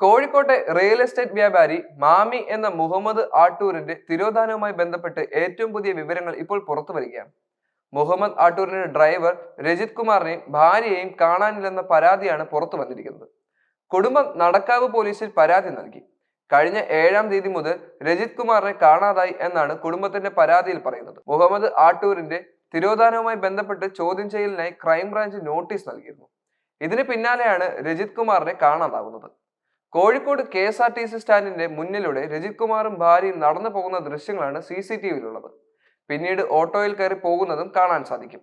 കോഴിക്കോട്ടെ real estate വ്യാപാരി മാമി എന്ന മുഹമ്മദ് ആട്ടൂരിന്റെ തിരോധാനവുമായി ബന്ധപ്പെട്ട് ഏറ്റവും പുതിയ വിവരങ്ങൾ ഇപ്പോൾ പുറത്തു വരികയാണ്. മുഹമ്മദ് ആട്ടൂരിന്റെ ഡ്രൈവർ രജിത് കുമാറിനെയും ഭാര്യയെയും കാണാനില്ലെന്ന പരാതിയാണ് പുറത്തു വന്നിരിക്കുന്നത്. കുടുംബം നടക്കാവ് പോലീസിൽ പരാതി നൽകി. കഴിഞ്ഞ ഏഴാം തീയതി മുതൽ രജിത് കുമാറിനെ കാണാതായി എന്നാണ് കുടുംബത്തിന്റെ പരാതിയിൽ പറയുന്നത്. മുഹമ്മദ് ആട്ടൂരിന്റെ തിരോധാനവുമായി ബന്ധപ്പെട്ട് ചോദ്യം ചെയ്യലിനായി ക്രൈംബ്രാഞ്ച് നോട്ടീസ് നൽകിയിരുന്നു. ഇതിന് പിന്നാലെയാണ് രജിത് കുമാറിനെ കാണാതാവുന്നത്. Kozhikode K S R T C സ്റ്റാൻഡിന്റെ മുന്നിലൂടെ രജിത് കുമാറും ഭാര്യയും നടന്നു പോകുന്ന ദൃശ്യങ്ങളാണ് സി സി ടി വിയിലുള്ളത്. പിന്നീട് ഓട്ടോയിൽ കയറി പോകുന്നതും കാണാൻ സാധിക്കും.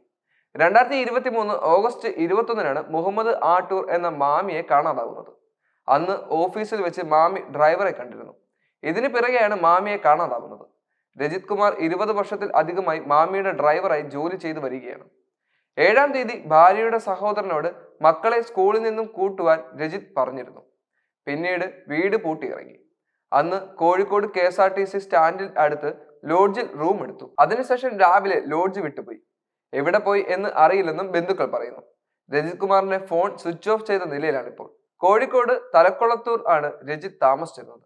രണ്ടായിരത്തി ഇരുപത്തി മൂന്ന് ഓഗസ്റ്റ് ഇരുപത്തൊന്നിനാണ് മുഹമ്മദ് ആട്ടൂർ എന്ന മാമിയെ കാണാതാവുന്നത്. അന്ന് ഓഫീസിൽ വെച്ച് മാമി ഡ്രൈവറെ കണ്ടിരുന്നു. ഇതിന് പിറകെയാണ് മാമിയെ കാണാതാവുന്നത്. രജിത് കുമാർ ഇരുപത് വർഷത്തിൽ അധികമായി മാമിയുടെ ഡ്രൈവറായി ജോലി ചെയ്തു വരികയാണ്. ഏഴാം തീയതി ഭാര്യയുടെ സഹോദരനോട് മക്കളെ സ്കൂളിൽ നിന്നും കൂട്ടുവാൻ രജിത് പറഞ്ഞിരുന്നു. പിന്നീട് വീട് പൂട്ടിയിറങ്ങി. അന്ന് Kozhikode K S R T C സ്റ്റാൻഡിൽ അടുത്ത് ലോഡ്ജിൽ റൂം എടുത്തു. അതിനുശേഷം രാവിലെ ലോഡ്ജ് വിട്ടുപോയി. എവിടെ പോയി എന്ന് അറിയില്ലെന്നും ബന്ധുക്കൾ പറയുന്നു. രജിത് കുമാറിന്റെ ഫോൺ സ്വിച്ച് ഓഫ് ചെയ്ത നിലയിലാണ് ഇപ്പോൾ കോഴിക്കോട് തലക്കുളത്തൂർ ആണ് രജിത് താമസിച്ചിരുന്നത്.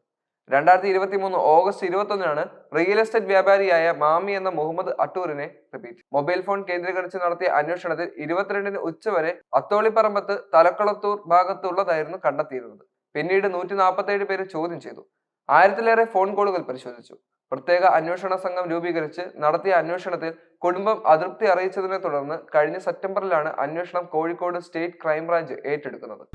രണ്ടായിരത്തി ഇരുപത്തി മൂന്ന് ഓഗസ്റ്റ് ഇരുപത്തൊന്നിനാണ് റിയൽ എസ്റ്റേറ്റ് വ്യാപാരിയായ മാമി എന്ന മുഹമ്മദ് അട്ടൂരിനെ റിപ്പീറ്റ്. മൊബൈൽ ഫോൺ കേന്ദ്രീകരിച്ച് നടത്തിയ അന്വേഷണത്തിൽ ഇരുപത്തിരണ്ടിന് ഉച്ചവരെ അത്തോളിപ്പറമ്പത്ത് തലക്കുളത്തൂർ ഭാഗത്തുള്ളതായിരുന്നു കണ്ടെത്തിയിരുന്നത്. പിന്നീട് നൂറ്റി നാൽപ്പത്തേഴ് പേരെ ചോദ്യം ചെയ്തു. ആയിരത്തിലേറെ ഫോൺ കോളുകൾ പരിശോധിച്ചു. പ്രത്യേക അന്വേഷണ സംഘം രൂപീകരിച്ച് നടത്തിയ അന്വേഷണത്തിൽ കുടുംബം അതൃപ്തി അറിയിച്ചതിനെ തുടർന്ന് കഴിഞ്ഞ സെപ്റ്റംബറിലാണ് അന്വേഷണം കോഴിക്കോട് സ്റ്റേറ്റ് ക്രൈംബ്രാഞ്ച് ഏറ്റെടുക്കുന്നത്.